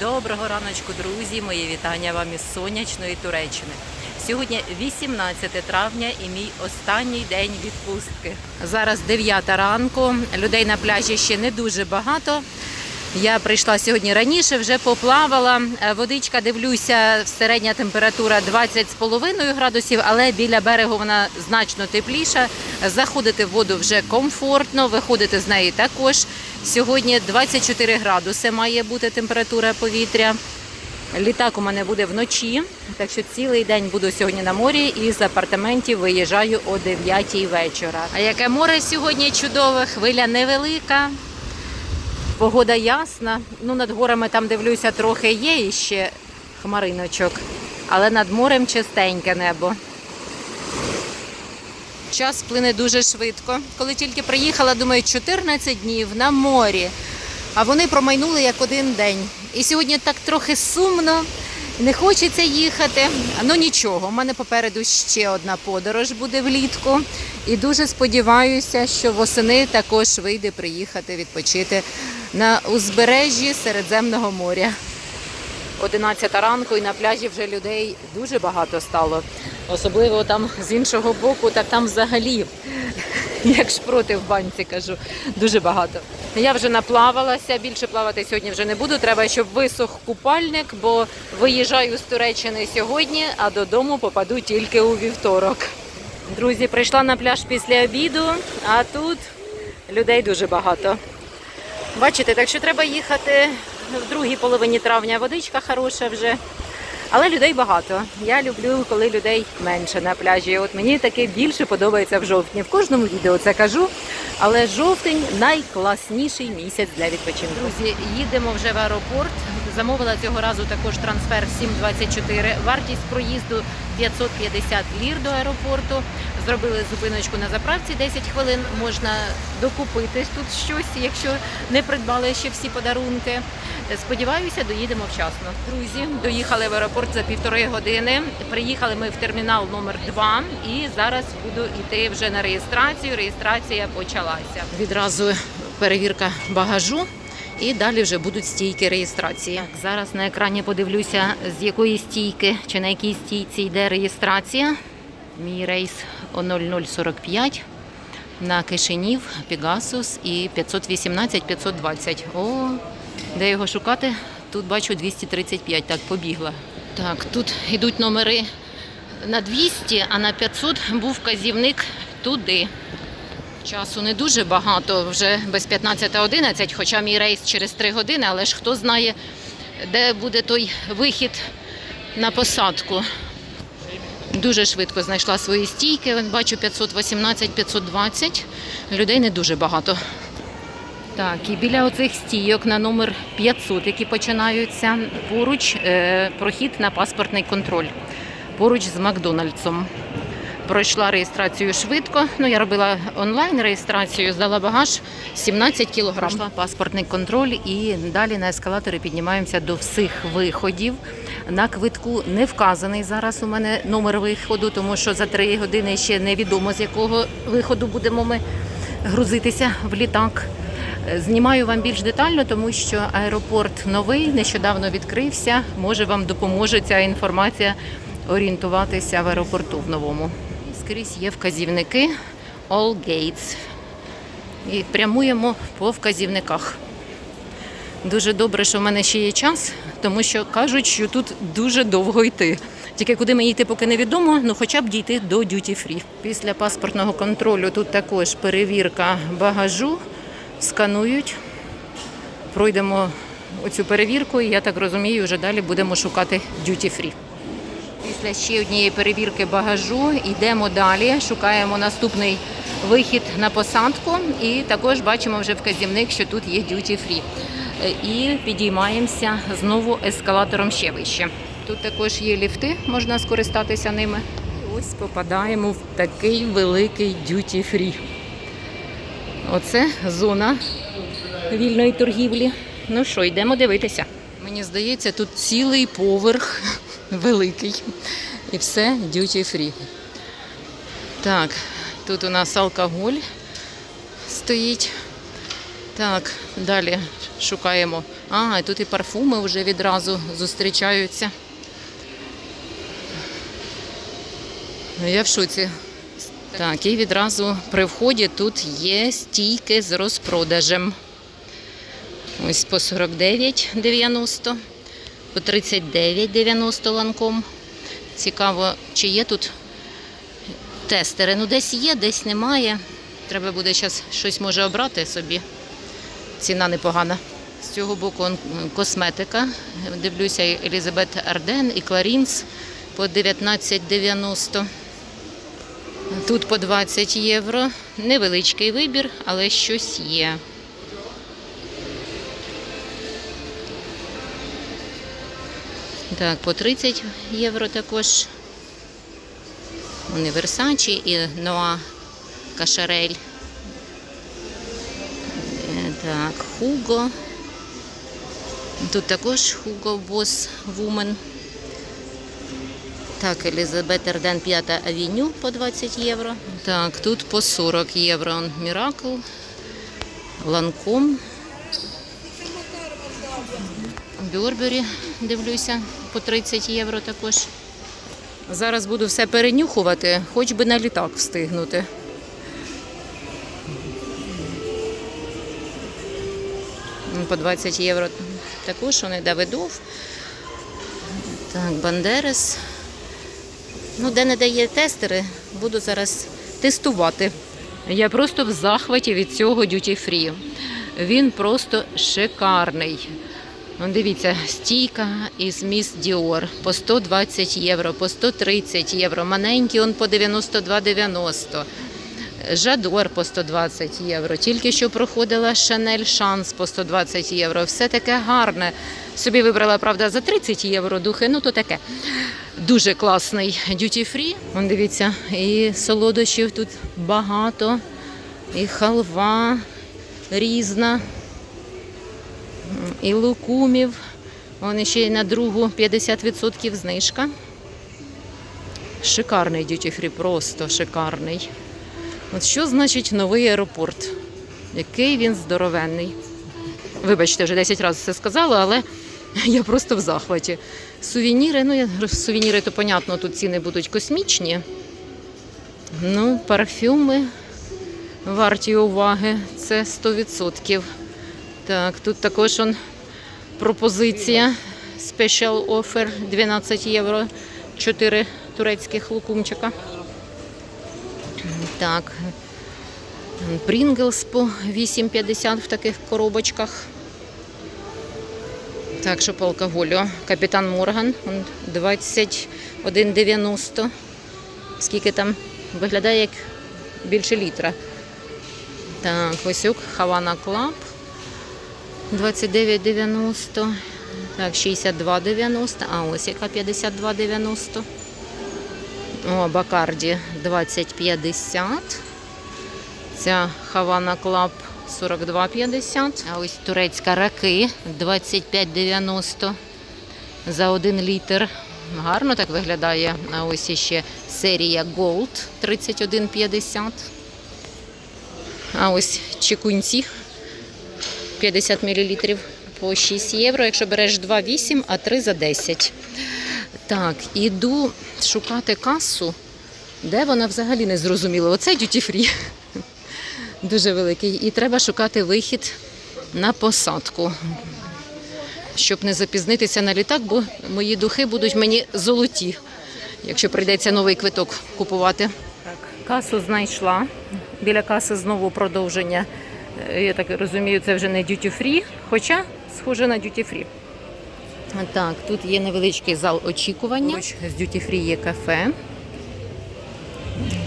Доброго раночку, друзі! Мої вітання вам із сонячної Туреччини. Сьогодні 18 травня і мій останній день відпустки. Зараз 9 ранку. Людей на пляжі ще не дуже багато. Я прийшла сьогодні раніше, вже поплавала. Е, Водичка, дивлюся, середня температура 20,5 градусів, але біля берегу вона значно тепліша. Заходити в воду вже комфортно, виходити з неї також. Сьогодні 24 градуси має бути температура повітря. Літак у мене буде вночі, так що цілий день буду сьогодні на морі і з апартаментів виїжджаю о 9 вечора. А яке море сьогодні чудове, хвиля невелика. Погода ясна. Ну, над горами там дивлюся, трохи є іще хмариночок, але над морем чистеньке небо. Час плине дуже швидко. Коли тільки приїхала, думаю, 14 днів на морі. А вони промайнули як один день. І сьогодні так трохи сумно, не хочеться їхати. Ну нічого, у мене попереду ще одна подорож буде влітку. І дуже сподіваюся, що восени також вийде приїхати відпочити на узбережжі Середземного моря. 11 ранку і на пляжі вже людей дуже багато стало. Особливо там з іншого боку, так там взагалі, як шпроти в банці кажу, дуже багато. Я вже наплавалася, більше плавати сьогодні вже не буду. Треба, щоб висох купальник, бо виїжджаю з Туреччини сьогодні, а додому попаду тільки у вівторок. Друзі, прийшла на пляж після обіду, а тут людей дуже багато. Бачите, так що треба їхати в другій половині травня. Водичка хороша вже. Але людей багато. Я люблю, коли людей менше на пляжі. От мені таке більше подобається в жовтні. В кожному відео це кажу. Але жовтень найкласніший місяць для відпочинку. Друзі, їдемо вже в аеропорт. Замовила цього разу також трансфер 724. Вартість проїзду 550 лір до аеропорту. Зробили зупиночку на заправці 10 хвилин. Можна докупити тут щось, якщо не придбали ще всі подарунки. Сподіваюся, доїдемо вчасно. Друзі, доїхали в аеропорт за півтори години. Приїхали ми в термінал номер 2 і зараз буду йти вже на реєстрацію. Реєстрація почалася. Відразу перевірка багажу. І далі вже будуть стійки реєстрації. Так, зараз на екрані подивлюся, з якої стійки чи на якій стійці йде реєстрація. Мій рейс о 0045 на Кишинів, Пегасус і 518-520. О, де його шукати? Тут бачу 235. Так, побігла. Так, тут йдуть номери на 200, а на 500 був вказівник туди. Часу не дуже багато, вже без 15.11, хоча мій рейс через 3 години, але ж хто знає, де буде той вихід на посадку. Дуже швидко знайшла свої стійки. Бачу 518-520. Людей не дуже багато. Так, і біля оцих стійок на номер 500, які починаються, поруч е, прохід на паспортний контроль. Поруч з Макдональдсом. Пройшла реєстрацію швидко. Ну, я робила онлайн реєстрацію, здала багаж 17 кілограм. Пройшла паспортний контроль і далі на ескалаторі піднімаємося до всіх виходів. На квитку не вказаний зараз у мене номер виходу, тому що за три години ще невідомо з якого виходу будемо ми грузитися в літак. Знімаю вам більш детально, тому що аеропорт новий, нещодавно відкрився. Може вам допоможе ця інформація орієнтуватися в аеропорту в новому. Скрізь є вказівники All Gates. І прямуємо по вказівниках. Дуже добре, що в мене ще є час, тому що кажуть, що тут дуже довго йти. Тільки куди мені йти, поки невідомо, ну хоча б дійти до Duty Free. Після паспортного контролю тут також перевірка багажу, сканують. Пройдемо оцю перевірку, і я так розумію, вже далі будемо шукати Duty Free. Після ще однієї перевірки багажу йдемо далі, шукаємо наступний вихід на посадку і також бачимо вже вказівник, що тут є duty free. Е, І підіймаємося знову ескалатором ще вище. Тут також є ліфти, можна скористатися ними. І ось попадаємо в такий великий duty free. Оце зона вільної торгівлі. Ну що, йдемо дивитися. Мені здається, тут цілий поверх великий. І все duty free. Так, тут у нас алкоголь стоїть. Так, далі шукаємо. А, тут і парфуми вже відразу зустрічаються. Я в шоці. Так, і відразу при вході тут є стійки з розпродажем. Ось по 49,90, по 39,90 ланком. Цікаво, чи є тут тестери. Ну, десь є, десь немає. Треба буде зараз щось може обрати собі. Ціна непогана. З цього боку косметика. Дивлюся, Елізабет Арден і Кларінс по 19,90. Тут по 20 євро. Невеличкий вибір, але щось є. Так, по 30 євро також. Вони Версачі і Ноа Кашарель. Е, Так, Хуго. Тут також Хуго Бос Вумен. Так, Елізабет Ерден 5 авеню по 20 євро. Так, тут по 40 євро Міракл. Ланком. Бюрбері, дивлюся, по 30 євро також. Зараз буду все перенюхувати, хоч би на літак встигнути. По 20 євро також вони Давидов. Так, Бандерес. Ну, де не дає тестери, буду зараз тестувати. Я просто в захваті від цього Duty Free. Він просто шикарний. Дивіться, стійка із міс Діор по 120 євро, по 130 євро. Маленький он по 92,90. Жадор по 120 євро. Тільки що проходила Шанель Шанс по 120 євро. Все таке гарне. Собі вибрала, правда, за 30 євро духи, ну то таке. Дуже класний. Вон дивіться, і солодощів тут багато, і халва різна, і лукумів. Вон ще й на другу 50% знижка. Шикарний duty free, просто шикарний. От що значить новий аеропорт? Який він здоровенний. Вибачте, вже 10 разів це сказала, але я просто в захваті. Сувеніри, ну я сувеніри, то понятно, тут ціни будуть космічні. Ну, парфюми варті уваги, це 100%. Так, тут також он пропозиція. Special offer 12 євро, 4 турецьких лукумчика. Так. Pringles по 8,50 в таких коробочках. Так, що по алкоголю. Капітан Морган 21,90. Скільки там виглядає як більше літра. Так, ось Havana Club 29,90. Так, 62,90. А ось яка 52,90. О, Бакарді 20,50. Ця Havana Club 42,50. А ось турецька раки 25,90 за 1 літр. Гарно так виглядає. А ось іще серія Gold 31,50. А ось чекунці 50 мл по 6 євро. Якщо береш 2,8, а 3 за 10. Так, іду шукати касу, де вона взагалі не зрозуміла. Оце duty free. Дуже великий. І треба шукати вихід на посадку, щоб не запізнитися на літак, бо мої духи будуть мені золоті, якщо прийдеться новий квиток купувати. Так, касу знайшла. Біля каси знову продовження. Е, Я так розумію, це вже не duty free, хоча схоже на duty free. Так, тут є невеличкий зал очікування. Поруч З duty free є кафе.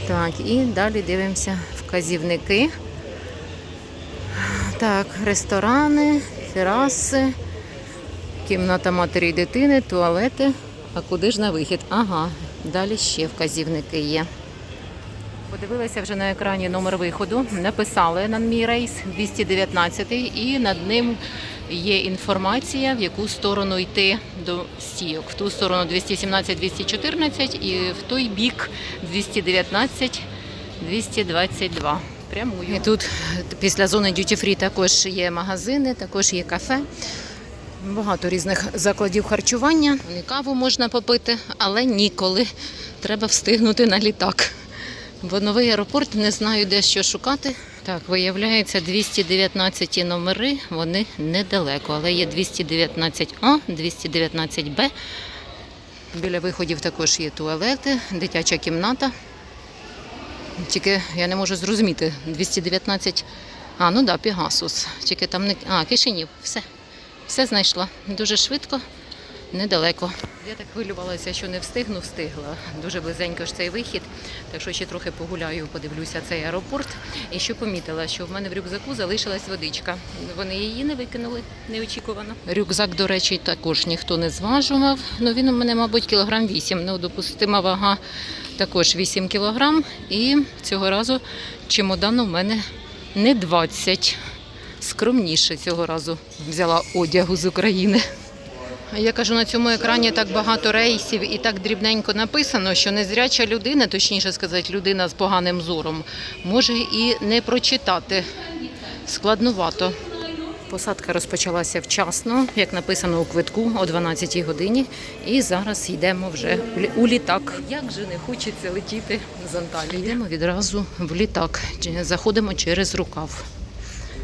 Так, і далі дивимося вказівники. Так, ресторани, тераси, кімната матері і дитини, туалети. А куди ж на вихід? Ага, далі ще вказівники є. Подивилася вже на екрані номер виходу. Написали на мій рейс 219 і над ним є інформація, в яку сторону йти до стійок. В ту сторону 217-214 і в той бік 219-222. прямую. І тут після зони Free також є магазини, також є кафе. Багато різних закладів харчування. Каву можна попити, але ніколи. Треба встигнути на літак. Бо новий аеропорт не знаю, де що шукати. Так, виявляється, 219 номери, вони недалеко, але є 219А, 219Б. Біля виходів також є туалети, дитяча кімната. Тільки я не можу зрозуміти. 219. А, ну да, Пегасус. Тільки там не. А, Кишинів. Все. Все знайшла. Дуже швидко, недалеко. Я так хвилювалася, що не встигну, встигла. Дуже близенько ж цей вихід. Так що ще трохи погуляю, подивлюся цей аеропорт. І що помітила, що в мене в рюкзаку залишилась водичка. Вони її не викинули неочікувано. Рюкзак, до речі, також ніхто не зважував. Ну він у мене, мабуть, кілограм 8. Ну, допустима вага також 8 кілограм. І цього разу чемодан у мене не 20. Скромніше цього разу взяла одягу з України. Я кажу, на цьому екрані так багато рейсів і так дрібненько написано, що незряча людина, точніше сказати, людина з поганим зором, може і не прочитати. Складнувато. Посадка розпочалася вчасно, як написано у квитку, о 12-й годині. І зараз йдемо вже у літак. Як же не хочеться летіти з Анталії. Йдемо відразу в літак. Заходимо через рукав,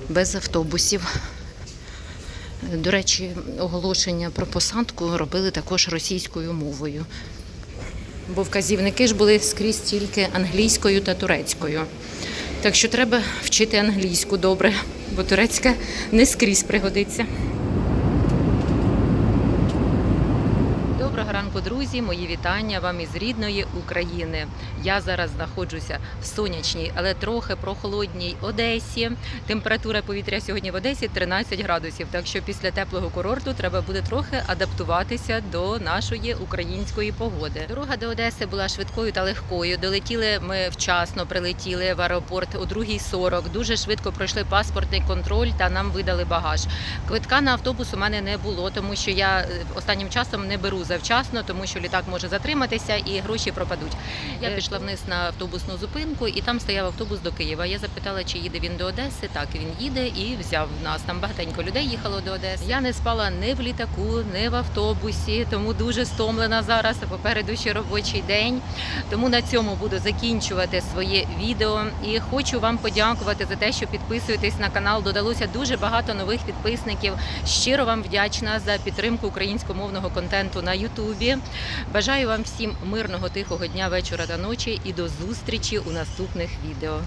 без автобусів. До речі, оголошення про посадку робили також російською мовою. Бо вказівники ж були скрізь тільки англійською та турецькою. Так що треба вчити англійську добре, бо турецька не скрізь пригодиться. Друзі! Мої вітання вам із рідної України. Я зараз знаходжуся в сонячній, але трохи прохолодній Одесі. Температура повітря сьогодні в Одесі 13 градусів. Так що після теплого курорту треба буде трохи адаптуватися до нашої української погоди. Дорога до Одеси була швидкою та легкою. Долетіли ми вчасно, прилетіли в аеропорт о 2.40. Дуже швидко пройшли паспортний контроль та нам видали багаж. Квитка на автобус у мене не було, тому що я е, останнім часом не беру завчасно, тому що літак може затриматися і гроші пропадуть. Я пішла вниз на автобусну зупинку, і там стояв автобус до Києва. Я запитала, чи їде він до Одеси. Так, він їде і взяв нас. Там багатенько людей їхало до Одеси. Я не спала ні в літаку, ні в автобусі, тому дуже стомлена зараз. Попереду ще робочий день. Тому на цьому буду закінчувати своє відео. І хочу вам подякувати за те, що підписуєтесь на канал. Додалося дуже багато нових підписників. Щиро вам вдячна за підтримку українськомовного контенту на Ютубі. Бажаю вам всім мирного тихого дня, вечора та ночі і до зустрічі у наступних відео.